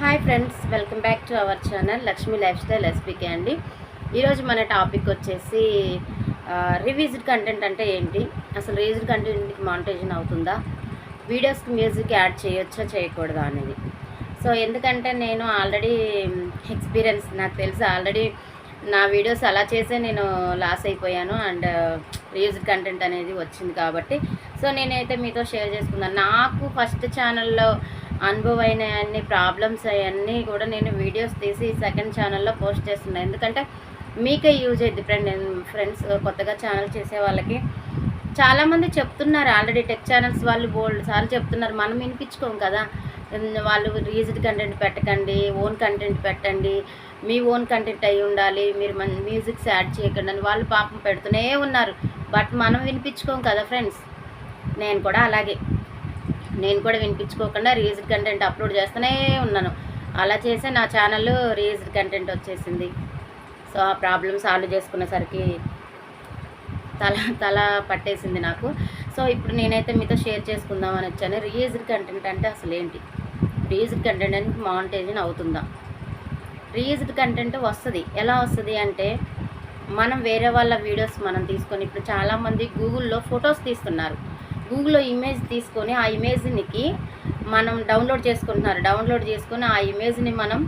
Hi friends welcome back to our channel Lakshmi lifestyle SPK అండి. ఈరోజు మన topic వచ్చేసి రివీజ్డ్ కంటెంట్ అంటే ఏంటి? అసలు రివిజ్డ్ కంటెంట్కి మానిటైజన్ అవుతుందా? వీడియోస్కి మ్యూజిక్ యాడ్ చేయొచ్చా చేయకూడదా అనేది. సో ఎందుకంటే నేను ఆల్రెడీ ఎక్స్పీరియన్స్ నాకు తెలిసి ఆల్రెడీ నా వీడియోస్ అలా చేసే నేను లాస్ అయిపోయాను అండ్ రియూజ్డ్ కంటెంట్ అనేది వచ్చింది కాబట్టి. సో నేనైతే మీతో షేర్ చేసుకున్నాను. నాకు ఫస్ట్ ఛానల్లో అనుభవమైన అన్ని ప్రాబ్లమ్స్ అవన్నీ కూడా నేను వీడియోస్ తీసి సెకండ్ ఛానల్లో పోస్ట్ చేస్తున్నాను ఎందుకంటే మీకే యూజ్ అయ్యింది ఫ్రెండ్ ఫ్రెండ్స్ కొత్తగా ఛానల్ చేసే వాళ్ళకి. చాలామంది చెప్తున్నారు ఆల్రెడీ టెక్ ఛానల్స్ వాళ్ళు బోల్డ్ సార్లు చెప్తున్నారు మనం వినిపించుకోం కదా. వాళ్ళు రీజ్డ్ కంటెంట్ పెట్టకండి ఓన్ కంటెంట్ పెట్టండి మీ ఓన్ కంటెంట్ అయి ఉండాలి మీరు మన మ్యూజిక్స్ యాడ్ చేయకండి అని వాళ్ళు పాపం పెడుతూనే ఉన్నారు. బట్ మనం వినిపించుకోం కదా ఫ్రెండ్స్ నేను కూడా అలాగే. నేను కూడా వినిపించుకోకుండా రీజ్డ్ కంటెంట్ అప్లోడ్ చేస్తూనే ఉన్నాను. అలా చేసే నా ఛానల్ రీజ్డ్ కంటెంట్ వచ్చేసింది. సో ఆ ప్రాబ్లం సాల్వ్ చేసుకునేసరికి తల తల పట్టేసింది నాకు. సో ఇప్పుడు నేనైతే మీతో షేర్ చేసుకుందామని వచ్చాను. రీయూజ్డ్ కంటెంట్ అంటే అసలు ఏంటి? రీయూజ్డ్ కంటెంట్ అంటే మానిటైజేషన్ అవుతుందా? రీయూజ్డ్ కంటెంట్ వస్తుంది. ఎలా వస్తుంది అంటే మనం వేరే వాళ్ళ వీడియోస్ మనం తీసుకొని ఇప్పుడు చాలామంది గూగుల్లో ఫొటోస్ తీస్తున్నారు. గూగుల్లో ఇమేజ్ తీసుకొని ఆ ఇమేజ్నికి మనం డౌన్లోడ్ చేసుకుంటున్నారు. డౌన్లోడ్ చేసుకొని ఆ ఇమేజ్ని మనం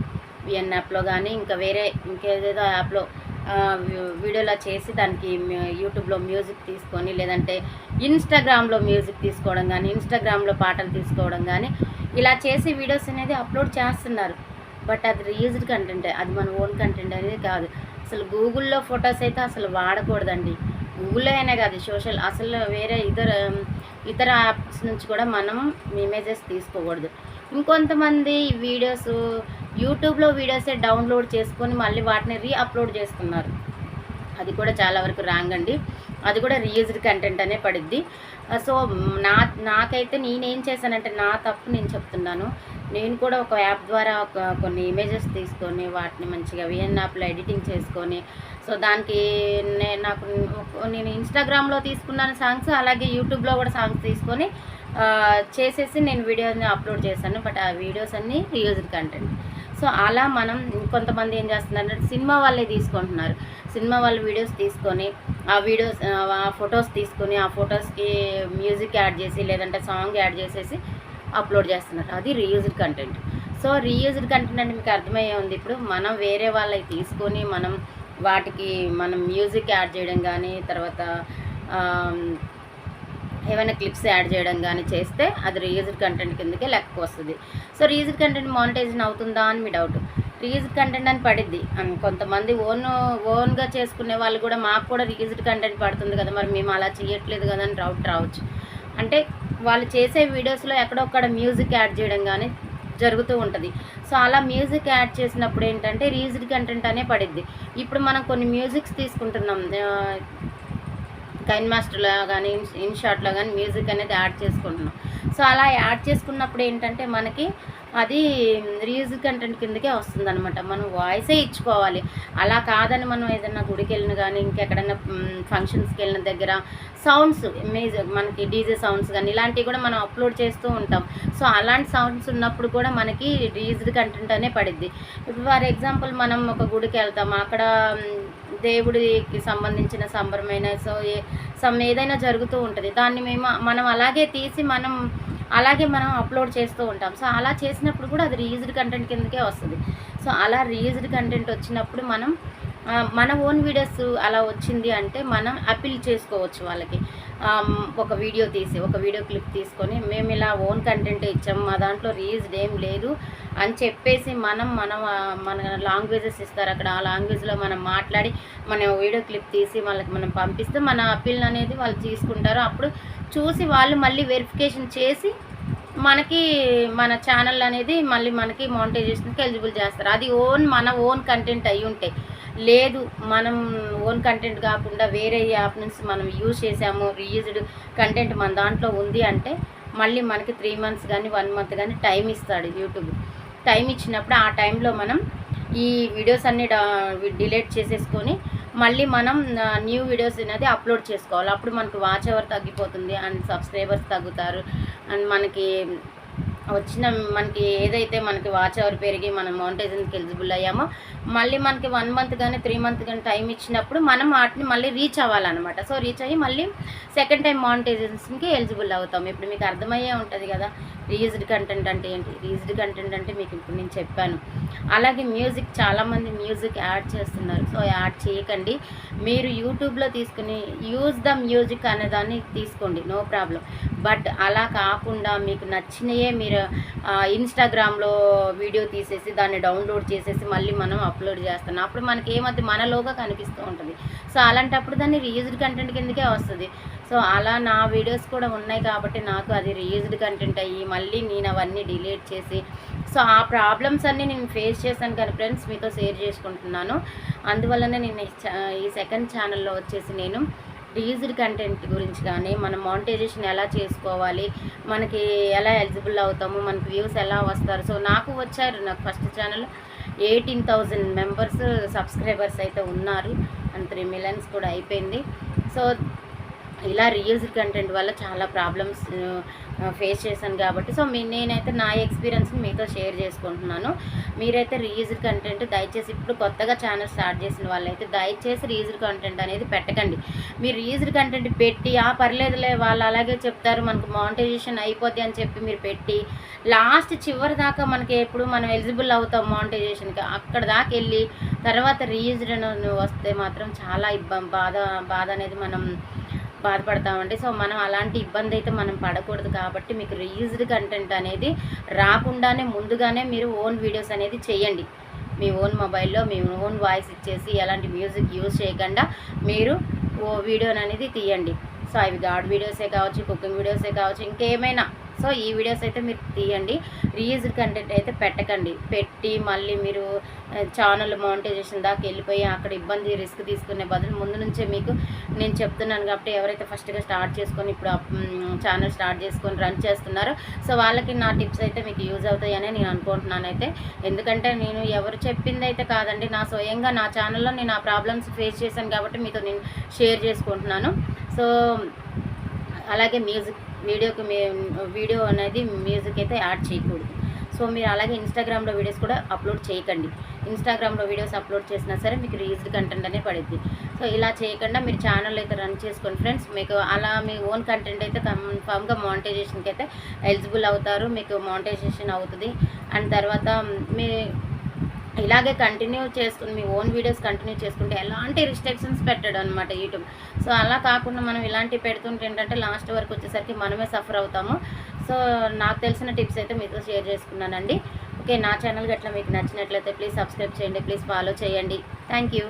విఎన్ యాప్లో కానీ ఇంకా వేరే ఇంకేదేదో యాప్లో వీడియోలో వీడియోలా చేసి దానికి యూట్యూబ్లో మ్యూజిక్ తీసుకొని లేదంటే ఇన్స్టాగ్రామ్లో మ్యూజిక్ తీసుకోవడం కానీ ఇన్స్టాగ్రామ్లో పాటలు తీసుకోవడం కానీ ఇలా చేసి వీడియోస్ అనేది అప్లోడ్ చేస్తున్నారు. బట్ అది రీయూజ్డ్ కంటెంట్ అది మన ఓన్ కంటెంట్ అనేది కాదు. అసలు గూగుల్లో ఫొటోస్ అయితే అసలు వాడకూడదండి. గూగుల్లో అయినా కాదు సోషల్ అసలు వేరే ఇతర ఇతర యాప్స్ నుంచి కూడా మనం ఇమేజెస్ తీసుకోకూడదు. ఇంకొంతమంది వీడియోస్ యూట్యూబ్లో వీడియోసే డౌన్లోడ్ చేసుకొని మళ్ళీ వాటిని రీ అప్లోడ్ చేస్తున్నారు. అది కూడా చాలా వరకు రాంగ్ అండి. అది కూడా రీయూజ్డ్ కంటెంట్ అనే పడుద్ది. సో నా నాకైతే నేనేం చేశానంటే నా తప్పు నేను చెప్తున్నాను. నేను కూడా ఒక యాప్ ద్వారా ఒక కొన్ని ఇమేజెస్ తీసుకొని వాటిని మంచిగా విఎన్ యాప్లో ఎడిటింగ్ చేసుకొని సో దానికి నేను నాకు నేను ఇన్స్టాగ్రామ్లో తీసుకున్నాను సాంగ్స్ అలాగే యూట్యూబ్లో కూడా సాంగ్స్ తీసుకొని చేసేసి నేను వీడియోని అప్లోడ్ చేశాను బట్ ఆ వీడియోస్ అన్నీ రీయూజ్డ్ కంటెంట్ సో అలా మనం కొంతమంది ఏం చేస్తున్నారంటే సినిమా వాళ్ళే తీసుకుంటున్నారు. సినిమా వాళ్ళ వీడియోస్ తీసుకొని ఆ వీడియోస్ ఆ ఫొటోస్ తీసుకొని ఆ ఫొటోస్కి మ్యూజిక్ యాడ్ చేసి లేదంటే సాంగ్ యాడ్ చేసేసి అప్లోడ్ చేస్తున్నారు. అది reused content so reused content అంటే మీకు అర్థమయ్యే ఉంది. ఇప్పుడు మనం వేరే వాళ్ళకి తీసుకొని మనం వాటికి మనం మ్యూజిక్ యాడ్ చేయడం కానీ తర్వాత ఏమైనా క్లిప్స్ యాడ్ చేయడం కానీ చేస్తే అది రీయూజ్డ్ కంటెంట్ కిందకే లెక్క వస్తుంది. సో రీయూజ్డ్ కంటెంట్ మానిటైజేషన్ అవుతుందా అని మీ డౌట్ రీయూజ్డ్ కంటెంట్ అని పడిద్ది. కొంతమంది ఓన్ ఓన్గా చేసుకునే వాళ్ళు కూడా మాకు కూడా రీయూజ్డ్ కంటెంట్ పడుతుంది కదా మరి మేము అలా చేయట్లేదు కదా అని డౌట్ రావచ్చు. అంటే వాళ్ళు చేసే వీడియోస్లో ఎక్కడొక్కడ మ్యూజిక్ యాడ్ చేయడం కానీ జరుగుతూ ఉంటుంది. సో అలా మ్యూజిక్ యాడ్ చేసినప్పుడు ఏంటంటే రీజ్డ్ కంటెంట్ అనే పడిద్ది. ఇప్పుడు మనం కొన్ని మ్యూజిక్స్ తీసుకుంటున్నాం. కైన్ మాస్టర్లో కానీ ఇన్ షార్ట్లో కానీ మ్యూజిక్ అనేది యాడ్ చేసుకుంటున్నాం. సో అలా యాడ్ చేసుకున్నప్పుడు ఏంటంటే మనకి అది రీయూజ్ కంటెంట్ కిందకే వస్తుంది అనమాట మనం వాయిసే ఇచ్చుకోవాలి. అలా కాదని మనం ఏదైనా గుడికి వెళ్ళిన కానీ ఇంకెక్కడైనా ఫంక్షన్స్కి వెళ్ళిన దగ్గర సౌండ్స్ మ్యూజిక్ మనకి డీజే సౌండ్స్ కానీ ఇలాంటివి కూడా మనం అప్లోడ్ చేస్తూ ఉంటాం. సో అలాంటి సౌండ్స్ ఉన్నప్పుడు కూడా మనకి రీజ్డ్ కంటెంట్ అనే పడిద్ది. ఇప్పుడు ఫర్ ఎగ్జాంపుల్ మనం ఒక గుడికి వెళ్తాం అక్కడ దేవుడికి సంబంధించిన సంబరమైన సో సమ్ ఏదైనా జరుగుతూ ఉంటుంది. దాన్ని మేము మనం అలాగే తీసి మనం అలాగే మనం అప్లోడ్ చేస్తూ ఉంటాం. సో అలా చేసినప్పుడు కూడా అది రీయూజ్డ్ కంటెంట్ కిందకే వస్తుంది. సో అలా రీయూజ్డ్ కంటెంట్ వచ్చినప్పుడు మనం మన ఓన్ వీడియోస్ అలా వచ్చింది అంటే మనం అప్పీల్ చేసుకోవచ్చు వాళ్ళకి. ఒక వీడియో తీసి ఒక వీడియో క్లిప్ తీసుకొని మేము ఇలా ఓన్ కంటెంట్ ఇచ్చాం మా దాంట్లో రీయూజ్డ్ ఏం లేదు అని చెప్పేసి మనం మనం మన లాంగ్వేజెస్ ఇస్తారు. అక్కడ ఆ లాంగ్వేజ్లో మనం మాట్లాడి మన వీడియో క్లిప్ తీసి వాళ్ళకి మనం పంపిస్తే మన అప్పీల్ అనేది వాళ్ళు తీసుకుంటారు. అప్పుడు చూసి వాళ్ళు మళ్ళీ వెరిఫికేషన్ చేసి మనకి మన ఛానల్ అనేది మళ్ళీ మనకి మానిటైజేషన్కి ఎలిజిబుల్ చేస్తారు. అది ఓన్ మన ఓన్ కంటెంట్ అయి ఉంటాయి లేదు మనం ఓన్ కంటెంట్ కాకుండా వేరే యాప్ నుంచి మనం యూజ్ చేసాము రీయూజ్డ్ కంటెంట్ మన దాంట్లో ఉంది అంటే మళ్ళీ మనకి త్రీ మంత్స్ కానీ వన్ మంత్ కానీ టైం ఇస్తాడు యూట్యూబ్ టైం ఇచ్చినప్పుడు ఆ టైంలో మనం ఈ వీడియోస్ అన్ని డిలీట్ చేసేసుకొని మళ్ళీ మనం న్యూ వీడియోస్ అనేది అప్లోడ్ చేసుకోవాలి. అప్పుడు మనకు వాచ్ అవర్ తగ్గిపోతుంది అండ్ సబ్స్క్రైబర్స్ తగ్గుతారు. అండ్ మనకి వచ్చిన మనకి ఏదైతే మనకి వాచ్ అవర్ పెరిగి మనం మౌంటైజన్కి ఎలిజిబుల్ అయ్యామో మళ్ళీ మనకి వన్ మంత్ కానీ త్రీ మంత్ కానీ టైం ఇచ్చినప్పుడు మనం వాటిని మళ్ళీ రీచ్ అవ్వాలన్నమాట. సో రీచ్ అయ్యి మళ్ళీ సెకండ్ టైం మౌంటైజన్స్కి ఎలిజిబుల్ అవుతాం. ఇప్పుడు మీకు అర్థమయ్యే ఉంటుంది కదా రీజ్డ్ కంటెంట్ అంటే ఏంటి? రీజ్డ్ కంటెంట్ అంటే మీకు ఇప్పుడు నేను చెప్పాను. అలాగే మ్యూజిక్ చాలామంది మ్యూజిక్ యాడ్ చేస్తున్నారు. సో యాడ్ చేయకండి. మీరు యూట్యూబ్లో తీసుకుని యూజ్ ద మ్యూజిక్ అనేదాన్ని తీసుకోండి. నో ప్రాబ్లం బట్ అలా కాకుండా మీకు నచ్చినయే మీరు ఇన్స్టాగ్రామ్లో వీడియో తీసేసి దాన్ని డౌన్లోడ్ చేసేసి మళ్ళీ మనం అప్లోడ్ చేస్తున్నాం అప్పుడు మనకి ఏమది మనలోగా కనిపిస్తూ ఉంటుంది. సో అలాంటప్పుడు దాన్ని రీయూజ్డ్ కంటెంట్ కిందకే వస్తుంది. సో అలా నా వీడియోస్ కూడా ఉన్నాయి కాబట్టి నాకు అది రీయూజ్డ్ కంటెంట్ అయ్యి మళ్ళీ నేను అవన్నీ డిలీట్ చేసి సో ఆ ప్రాబ్లమ్స్ అన్నీ నేను ఫేస్ చేశాను కానీ ఫ్రెండ్స్ మీతో షేర్ చేసుకుంటున్నాను. అందువల్లనే నేను ఈ చా- ఈ సెకండ్ ఛానల్లో వచ్చేసి నేను రీజ్డ్ కంటెంట్ గురించి కానీ మనం మానిటైజేషన్ ఎలా చేసుకోవాలి మనకి ఎలా ఎలిజిబుల్ అవుతాము మనకి వ్యూస్ ఎలా వస్తారు. సో నాకు వచ్చారు నాకు first channel eighteen thousand members subscribers అయితే ఉన్నారు. అండ్ త్రీ మిలియన్స్ కూడా అయిపోయింది. సో ఇలా రీల్స్ కంటెంట్ వల్ల చాలా ప్రాబ్లమ్స్ ఫేస్ చేశాను కాబట్టి. సో మీ నేనైతే నా ఎక్స్పీరియన్స్ని మీతో షేర్ చేసుకుంటున్నాను. మీరైతే రీయూజ్డ్ కంటెంట్ దయచేసి ఇప్పుడు కొత్తగా ఛానల్ స్టార్ట్ చేసిన వాళ్ళైతే దయచేసి రీయూజ్డ్ కంటెంట్ అనేది పెట్టకండి. మీరు రీయూజ్డ్ కంటెంట్ పెట్టి ఆ పర్లేదులే వాళ్ళు అలాగే చెప్తారు మనకు మానిటైజేషన్ అయిపోద్ది అని చెప్పి మీరు పెట్టి లాస్ట్ చివరి దాకా మనకి ఎప్పుడు మనం ఎలిజిబుల్ అవుతాం మానిటైజేషన్కి అక్కడ దాకా వెళ్ళి తర్వాత రీయూజ్డ్ వస్తే మాత్రం చాలా ఇబ్బంది బాధ బాధ అనేది మనం బాధపడతామండి. సో మనం అలాంటి ఇబ్బంది అయితే మనం పడకూడదు కాబట్టి మీకు రీజ్డ్ కంటెంట్ అనేది రాకుండానే ముందుగానే మీరు ఓన్ వీడియోస్ అనేది చేయండి. మీ ఓన్ మొబైల్లో మీ ఓన్ వాయిస్ ఇచ్చేసి ఎలాంటి మ్యూజిక్ యూజ్ చేయకుండా మీరు ఓ వీడియోని అనేది తీయండి. సో అవి గాడ్ వీడియోసే కావచ్చు కుకింగ్ వీడియోసే కావచ్చు ఇంకేమైనా సో ఈ వీడియోస్ అయితే మీరు తీయండి. రీయూజ్డ్ కంటెంట్ అయితే పెట్టకండి. పెట్టి మళ్ళీ మీరు ఛానల్ మౌంటైజేషన్ దాకా వెళ్ళిపోయి అక్కడ ఇబ్బంది రిస్క్ తీసుకునే బదులు ముందు నుంచే మీకు నేను చెప్తున్నాను కాబట్టి ఎవరైతే ఫస్ట్గా స్టార్ట్ చేసుకొని ఇప్పుడు ఛానల్ స్టార్ట్ చేసుకొని రన్ చేస్తున్నారో సో వాళ్ళకి నా టిప్స్ అయితే మీకు యూజ్ అవుతాయని నేను అనుకుంటున్నాను అయితే. ఎందుకంటే నేను ఎవరు చెప్పింది అయితే కాదండి. నా స్వయంగా నా ఛానల్లో నేను ఆ ప్రాబ్లమ్స్ ఫేస్ చేశాను కాబట్టి మీతో నేను షేర్ చేసుకుంటున్నాను. సో అలాగే మ్యూజిక్ వీడియోకి మీ వీడియో అనేది మ్యూజిక్ అయితే యాడ్ చేయకూడదు. సో మీరు అలాగే ఇన్స్టాగ్రామ్లో వీడియోస్ కూడా అప్లోడ్ చేయకండి. ఇన్స్టాగ్రామ్లో వీడియోస్ అప్లోడ్ చేసినా సరే మీకు రీజ్డ్ కంటెంట్ అనే పడుద్ది. సో ఇలా చేయకుండా మీరు ఛానల్ అయితే రన్ చేసుకోండి ఫ్రెండ్స్ మీకు అలా మీ ఓన్ కంటెంట్ అయితే కన్ఫామ్గా మానిటైజేషన్కి అయితే ఎలిజిబుల్ అవుతారు. మీకు మానిటైజేషన్ అవుతుంది. అండ్ తర్వాత మీ ఇలాగే కంటిన్యూ చేసుకుని మీ ఓన్ వీడియోస్ కంటిన్యూ చేసుకుంటే ఎలాంటి రిస్ట్రిక్షన్స్ పెట్టాడు అనమాట యూట్యూబ్ సో అలా కాకుండా మనం ఇలాంటివి పెడుతుంటే ఏంటంటే లాస్ట్ వరకు వచ్చేసరికి మనమే సఫర్ అవుతాము. సో నాకు తెలిసిన టిప్స్ అయితే మీతో షేర్ చేసుకున్నానండి. ఓకే నా ఛానల్ గట్లా మీకు నచ్చినట్లయితే ప్లీజ్ సబ్స్క్రైబ్ చేయండి ప్లీజ్ ఫాలో చేయండి. Thank you